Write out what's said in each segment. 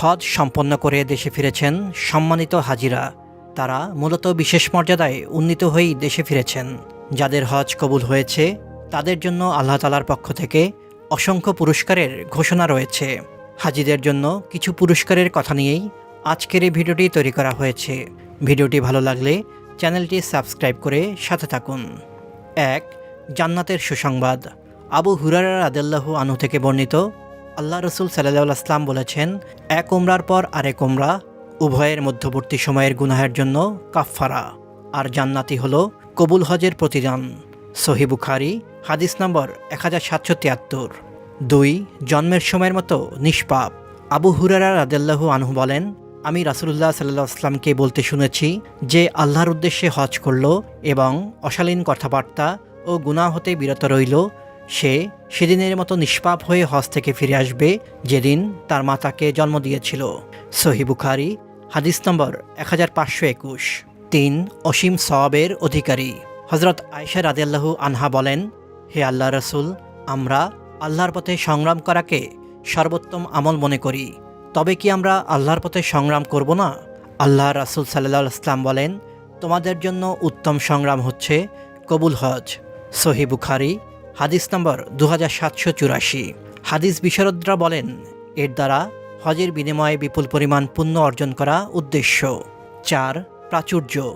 হজ সম্পন্ন করে দেশে ফিরেছেন সম্মানিত হাজিরা। তারা মূলত বিশেষ মর্যাদায় উন্নীত হয়েই দেশে ফিরেছেন। যাদের হজ কবুল হয়েছে, তাদের জন্য আল্লাহ তালার পক্ষ থেকে অসংখ্য পুরস্কারের ঘোষণা রয়েছে। হাজিদের জন্য কিছু পুরস্কারের কথা নিয়েই আজকের এই ভিডিওটি তৈরি করা হয়েছে। ভিডিওটি ভালো লাগলে চ্যানেলটি সাবস্ক্রাইব করে সাথে থাকুন। এক, জান্নাতের সুসংবাদ। আবু হুরারা রাদেল্লাহু আনু থেকে বর্ণিত আল্লাহ রসুল সাল্লাহ আসলাম বলেছেন, এক ওমরার পর আরেক ওমরা উভয়ের মধ্যবর্তী সময়ের গুনাহের জন্য কাফফারা। আর জান্নাতি হল কবুল হজের প্রতিদান। সহি বুখারি, হাদিস নম্বর এক হাজার সাতশো তিয়াত্তর। দুই, জন্মের সময়ের মতো নিষ্পাপ। আবু হুরারা রাদেল্লাহু আনহু বলেন, আমি রাসুলুল্লাহ সাল্লাহ আসলামকে বলতে শুনেছি যে আল্লাহর উদ্দেশ্যে হজ করল এবং অশালীন কথাবার্তা ও গুনাহ হতে বিরত রইল সে সেদিনের মতো নিষ্পাপ হয়ে হজ থেকে ফিরে আসবে যেদিন তার মাতাকে জন্ম দিয়েছিল। সহি বুখারি, হাদিস নম্বর এক হাজার পাঁচশো একুশ। তিন অসীম সওয়াবের অধিকারী। হজরত আয়সা রাদিয়াল্লাহু আনহা বলেন, হে আল্লাহ রসুল, আমরা আল্লাহর পথে সংগ্রাম করাকে সর্বোত্তম আমল মনে করি। তবে কি আমরা আল্লাহর পথে সংগ্রাম করব না? আল্লাহ রাসুল সাল্লাহ ইসলাম বলেন, তোমাদের জন্য উত্তম সংগ্রাম হচ্ছে কবুল হজ। সহি বুখারি হাদিস নম্বর দু হাজার সাতশো চুরাশি। হাদিস বিশারদরা বলেন, এর দ্বারা হজের বিনিময়ে বিপুল পরিমাণ পুণ্য অর্জন করা উদ্দেশ্য। চার, প্রাচুর্য।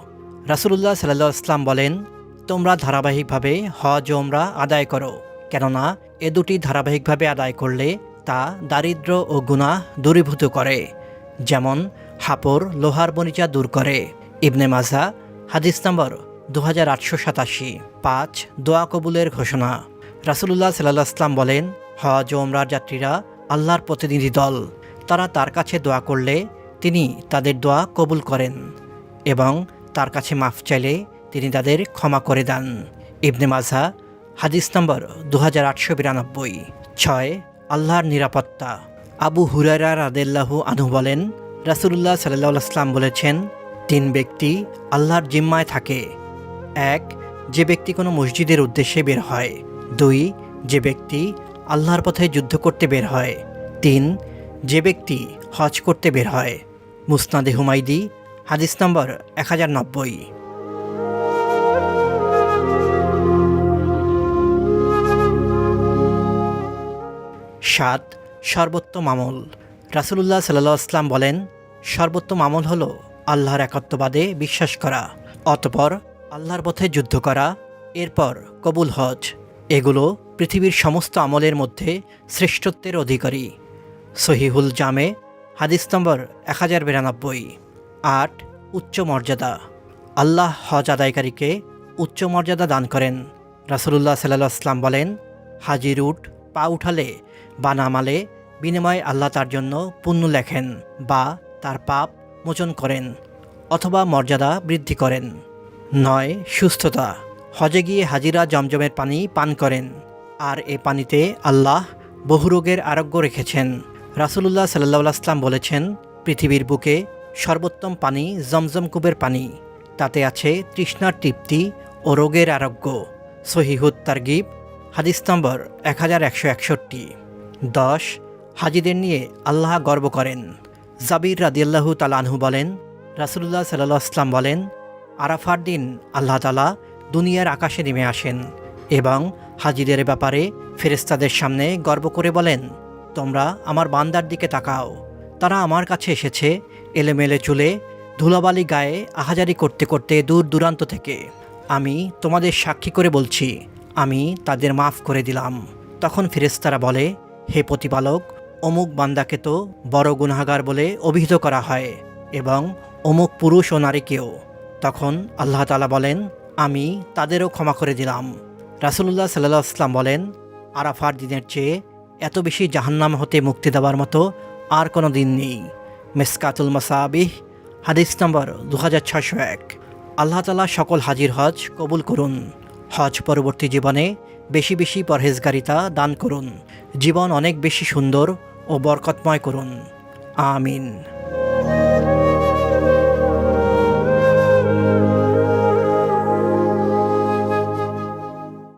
রাসুলুল্লাহ সাল্লাহ ইসলাম বলেন, তোমরা ধারাবাহিকভাবে হজ ওমরা আদায় করো, কেননা এ দুটি ধারাবাহিকভাবে আদায় করলে তা দারিদ্র ও গুনাহ দূরীভূত করে। যেমন, হাপর, লোহার বনিচা দূর করে। ইবনে মাজা, হাদিস নম্বর দু হাজার আটশো সাতাশি। পাঁচ, দোয়া কবুলের ঘোষণা। রাসুলুল্লাহ সাল্লাহ আসলাম বলেন, হজ ওমরার যাত্রীরা আল্লাহর প্রতিনিধি দল। তারা তার কাছে দোয়া করলে তিনি তাদের দোয়া কবুল করেন এবং তার কাছে মাফ চাইলে তিনি তাদের ক্ষমা করে দেন। ইবনে মাজা হাদিস নম্বর দু হাজার আটশো বিরানব্বই, ছয়, আল্লাহর নিরাপত্তা। আবু হুরারা রাদেল্লাহু আনহু বলেন, রাসুলুল্লাহ সাল্লাহ বলেছেন, তিন ব্যক্তি আল্লাহর জিম্মায় থাকে। এক, যে ব্যক্তি কোনো মসজিদের উদ্দেশ্যে বের হয়। দুই, যে ব্যক্তি আল্লাহর পথে যুদ্ধ করতে বের হয়। তিন, যে ব্যক্তি হজ করতে বের হয়। মুসনাদে হুমাইদি হাদিস নম্বর এক হাজার নব্বই। সাত, সর্বোত্তম আমল। রাসুলুল্লাহ সাল্লাহ আসলাম বলেন, সর্বোত্তম আমল হল আল্লাহর একত্ববাদে বিশ্বাস করা, অতপর আল্লাহর পথে যুদ্ধ করা, এরপর কবুল হজ। এগুলো পৃথিবীর সমস্ত আমলের মধ্যে শ্রেষ্ঠত্বের অধিকারী। সহিহুল জামে, হাদিস নম্বর এক হাজার বিরানব্বই। আট, উচ্চ মর্যাদা। আল্লাহ হজ আদায়কারীকে উচ্চ মর্যাদা দান করেন। রাসুলুল্লাহ সাল্লাহ আসলাম বলেন হাজির উঠ পা উঠালে বা নামালে বিনিময়ে আল্লাহ তার জন্য পুণ্য লেখেন বা তার পাপ মোচন করেন অথবা মর্যাদা বৃদ্ধি করেন। নয়, সুস্থতা। হজে গিয়ে হাজিরা জমজমের পানি পান করেন। আর এ পানিতে আল্লাহ বহু রোগের আরোগ্য রেখেছেন। রাসুলুল্লাহ সাল্লাহ আসলাম বলেছেন, পৃথিবীর বুকে সর্বোত্তম পানি জমজম কুবের পানি। তাতে আছে তৃষ্ণার তৃপ্তি ও রোগের আরোগ্য। সহিহুদ তারগিব হাদিস নম্বর এক হাজার একশো একষট্টি। দশ, হাজিদের নিয়ে আল্লাহ গর্ব করেন। জাবির রাদিয়াল্লাহু তালানহু বলেন, রাসুলুল্লাহ সাল্লাহ আসলাম বলেন, আরাফার দিন আল্লাহ তালা দুনিয়ার আকাশে নেমে আসেন এবং হাজিদের ব্যাপারে ফেরেস্তাদের সামনে গর্ব করে বলেন, তোমরা আমার বান্দার দিকে তাকাও। তারা আমার কাছে এসেছে এলেমেলে চুলে ধুলাবালি গায়ে আহাজারি করতে করতে দূর দূরান্ত থেকে। আমি তোমাদের সাক্ষী করে বলছি, আমি তাদের মাফ করে দিলাম। তখন ফেরেস্তারা বলে, হে প্রতিপালক, অমুক বান্দাকে তো বড় গুনাগার বলে অভিহিত করা হয় এবং অমুক পুরুষ ও নারীকেও। তখন আল্লাহ তালা বলেন আমি তাদেরও ক্ষমা করে দিলাম। রাসুলুল্লাহ সাল্লাহ আসলাম বলেন, আরাফার দিনের চেয়ে এত বেশি জাহান্নাম হতে মুক্তি দেওয়ার মতো আর কোনো দিন নেই। মেসকাতুল মাসাবিহ, হাদিস নম্বর দু হাজার ছশো এক। আল্লাহ তালা সকল হাজির হজ কবুল করুন। হজ পরবর্তী জীবনে বেশি বেশি পরহেজগারিতা দান করুন। জীবন অনেক বেশি সুন্দর ও বরকতময় করুন। আমিন।